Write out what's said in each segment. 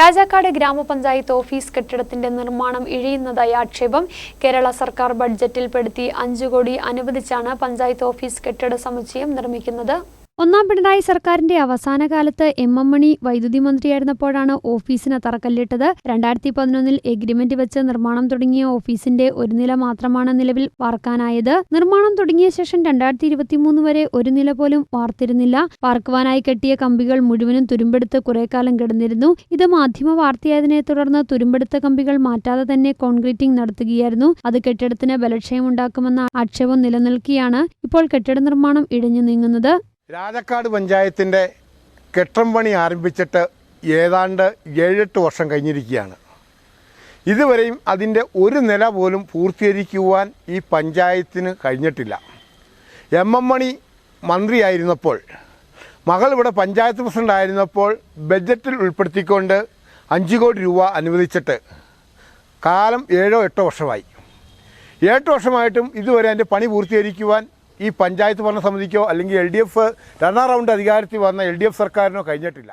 രാജാക്കാട് ഗ്രാമപഞ്ചായത്ത് ഓഫീസ് കെട്ടിടത്തിന്റെ നിർമ്മാണം ഇഴയുന്നതായി ആക്ഷേപം. കേരള സർക്കാർ ബഡ്ജറ്റിൽപ്പെടുത്തി അഞ്ചു കോടി അനുവദിച്ചാണ് പഞ്ചായത്ത് ഓഫീസ് കെട്ടിട സമുച്ചയം നിർമ്മിക്കുന്നത്. ഒന്നാം പിണറായി സർക്കാരിന്റെ അവസാന കാലത്ത് എം എം മണി വൈദ്യുതി മന്ത്രിയായിരുന്നപ്പോഴാണ് ഓഫീസിന് തറക്കല്ലിട്ടത്. രണ്ടായിരത്തി പതിനൊന്നിൽ എഗ്രിമെന്റ് വെച്ച് നിർമ്മാണം തുടങ്ങിയ ഓഫീസിന്റെ ഒരു നില മാത്രമാണ് നിലവിൽ വാർക്കാനായത്. നിർമ്മാണം തുടങ്ങിയ ശേഷം രണ്ടായിരത്തി ഇരുപത്തിമൂന്ന് വരെ ഒരു നില പോലും വാർത്തിരുന്നില്ല. വാർക്കുവാനായി കെട്ടിയ കമ്പികൾ മുഴുവനും തുരുമ്പെടുത്ത് കുറേക്കാലം കിടന്നിരുന്നു. ഇത് മാധ്യമ വാർത്തയായതിനെ തുടർന്ന് തുരുമ്പെടുത്ത കമ്പികൾ മാറ്റാതെ തന്നെ കോൺക്രീറ്റിംഗ് നടത്തുകയായിരുന്നു. അത് കെട്ടിടത്തിന് ബലക്ഷയം ഉണ്ടാക്കുമെന്ന ആക്ഷേപം നിലനിൽക്കുകയാണ് ഇപ്പോൾ കെട്ടിട നിർമ്മാണം ഇടിഞ്ഞു നീങ്ങുന്നത്. രാജക്കാട് പഞ്ചായത്തിന്റെ കെട്ടം പണി ആരംഭിച്ചിട്ട് ഏതാണ്ട് ഏഴെട്ട് വർഷം കഴിഞ്ഞിരിക്കുകയാണ്. ഇതുവരെയും അതിന്റെ ഒരു നില പോലും പൂർത്തീകരിക്കുവാൻ ഈ പഞ്ചായത്തിന് കഴിഞ്ഞിട്ടില്ല. എം എം മണി മന്ത്രിയായിരുന്നപ്പോൾ മകൾ ഇവിടെ പഞ്ചായത്ത് പ്രസിഡന്റ് ആയിരുന്നപ്പോൾ ബജറ്റിൽ ഉൾപ്പെടുത്തിക്കൊണ്ട് അഞ്ച് കോടി രൂപ അനുവദിച്ചിട്ട് കാലം ഏഴോ എട്ടോ വർഷമായി. എട്ട് വർഷമായിട്ടും ഇതുവരെ അതിന്റെ പണി പൂർത്തീകരിക്കുവാൻ ഈ പഞ്ചായത്ത് ഭരണ ഭരണസമിതിക്കോ അല്ലെങ്കിൽ എൽ ഡി എഫ് രണ്ടാം റൗണ്ട് അധികാരത്തിൽ വന്ന എൽ ഡി എഫ് സർക്കാരിനോ കഴിഞ്ഞിട്ടില്ല.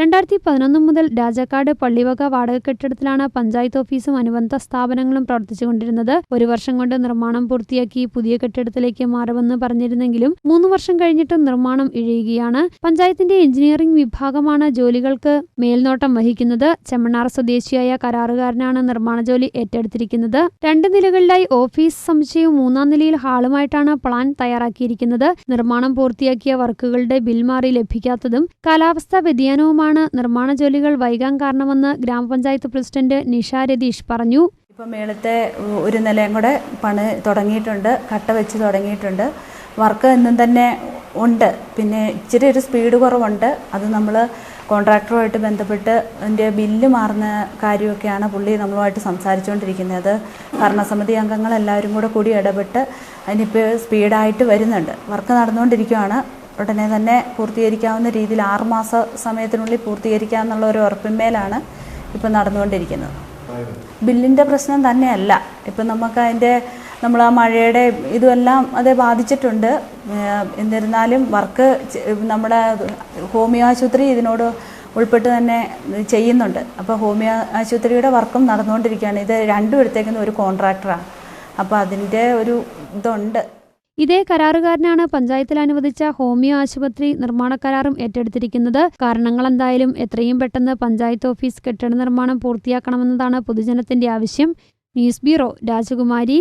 രണ്ടായിരത്തി പതിനൊന്ന് മുതൽ രാജാക്കാട് പള്ളിവക വാടക കെട്ടിടത്തിലാണ് പഞ്ചായത്ത് ഓഫീസും അനുബന്ധ സ്ഥാപനങ്ങളും പ്രവർത്തിച്ചുകൊണ്ടിരുന്നത്. ഒരു വർഷം കൊണ്ട് നിർമ്മാണം പൂർത്തിയാക്കി പുതിയ കെട്ടിടത്തിലേക്ക് മാറുമെന്ന് പറഞ്ഞിരുന്നെങ്കിലും മൂന്ന് വർഷം കഴിഞ്ഞിട്ടും നിർമ്മാണം ഇഴയുകയാണ്. പഞ്ചായത്തിന്റെ എഞ്ചിനീയറിംഗ് വിഭാഗമാണ് ജോലികൾക്ക് മേൽനോട്ടം വഹിക്കുന്നത്. ചെമ്മണ്ണാർ സ്വദേശിയായ കരാറുകാരനാണ് നിർമ്മാണ ജോലി ഏറ്റെടുത്തിരിക്കുന്നത്. രണ്ട് നിലകളിലായി ഓഫീസ് സമുച്ചയവും മൂന്നാം നിലയിൽ ഹാളുമായിട്ടാണ് പ്ലാൻ തയ്യാറാക്കിയിരിക്കുന്നത്. നിർമ്മാണം പൂർത്തിയാക്കിയ വർക്കുകളുടെ ബിൽ മാറി ലഭിക്കാത്തതും കാലാവസ്ഥാ വ്യതിയാനവുമാണ് നിർമ്മാണ ജോലികൾ വൈകാൻ കാരണമെന്ന് ഗ്രാമപഞ്ചായത്ത് പ്രസിഡന്റ് നിഷ രതീഷ് പറഞ്ഞു. ഇപ്പം മേളത്തെ ഒരു നിലയും കൂടെ പണി തുടങ്ങിയിട്ടുണ്ട് കട്ട വെച്ച് തുടങ്ങിയിട്ടുണ്ട്. വർക്ക് എന്നും തന്നെ ഉണ്ട്. പിന്നെ ഇച്ചിരി ഒരു സ്പീഡ് കുറവുണ്ട്. അത് നമ്മൾ കോൺട്രാക്ടറുമായിട്ട് ബന്ധപ്പെട്ട് അതിന്റെ ബില്ല് മാറുന്ന കാര്യമൊക്കെയാണ് പുള്ളി നമ്മളുമായിട്ട് സംസാരിച്ചുകൊണ്ടിരിക്കുന്നത്. ഭരണസമിതി അംഗങ്ങൾ എല്ലാവരും കൂടെ കൂടി ഇടപെട്ട് അതിനിപ്പോൾ സ്പീഡായിട്ട് വരുന്നുണ്ട്. വർക്ക് നടന്നുകൊണ്ടിരിക്കുകയാണ് ഉടനെ തന്നെ പൂർത്തീകരിക്കാവുന്ന രീതിയിൽ ആറുമാസ സമയത്തിനുള്ളിൽ പൂർത്തീകരിക്കാമെന്നുള്ള ഒരു ഉറപ്പിന്മേലാണ് ഇപ്പം നടന്നുകൊണ്ടിരിക്കുന്നത്. ബില്ലിന്റെ പ്രശ്നം തന്നെയല്ല. ഇപ്പം നമുക്ക് അതിന്റെ നമ്മൾ ആ മഴയുടെ ഇതുമെല്ലാം അത് ബാധിച്ചിട്ടുണ്ട്. എന്നിരുന്നാലും വർക്ക് നമ്മുടെ ഹോമിയോ ആശുപത്രി ഇതിനോട് ഉൾപ്പെട്ട് തന്നെ ചെയ്യുന്നുണ്ട്. അപ്പോൾ ഹോമിയോ ആശുപത്രിയുടെ വർക്കും നടന്നുകൊണ്ടിരിക്കുകയാണ്. ഇത് രണ്ടും എടുത്തേക്കുന്ന ഒരു കോൺട്രാക്ടറാണ്. അപ്പോൾ അതിന്റെ ഒരു ഇതുണ്ട്. ഇതേ കരാറുകാരനാണ് പഞ്ചായത്തിൽ അനുവദിച്ച ഹോമിയോ ആശുപത്രി നിർമ്മാണ കരാറും ഏറ്റെടുത്തിരിക്കുന്നത്. കാരണങ്ങൾ എന്തായാലും എത്രയും പെട്ടെന്ന് പഞ്ചായത്ത് ഓഫീസ് കെട്ടിട നിർമ്മാണം പൂർത്തിയാക്കണമെന്നതാണ് പൊതുജനത്തിന്റെ ആവശ്യം. ന്യൂസ് ബ്യൂറോ രാജകുമാരി.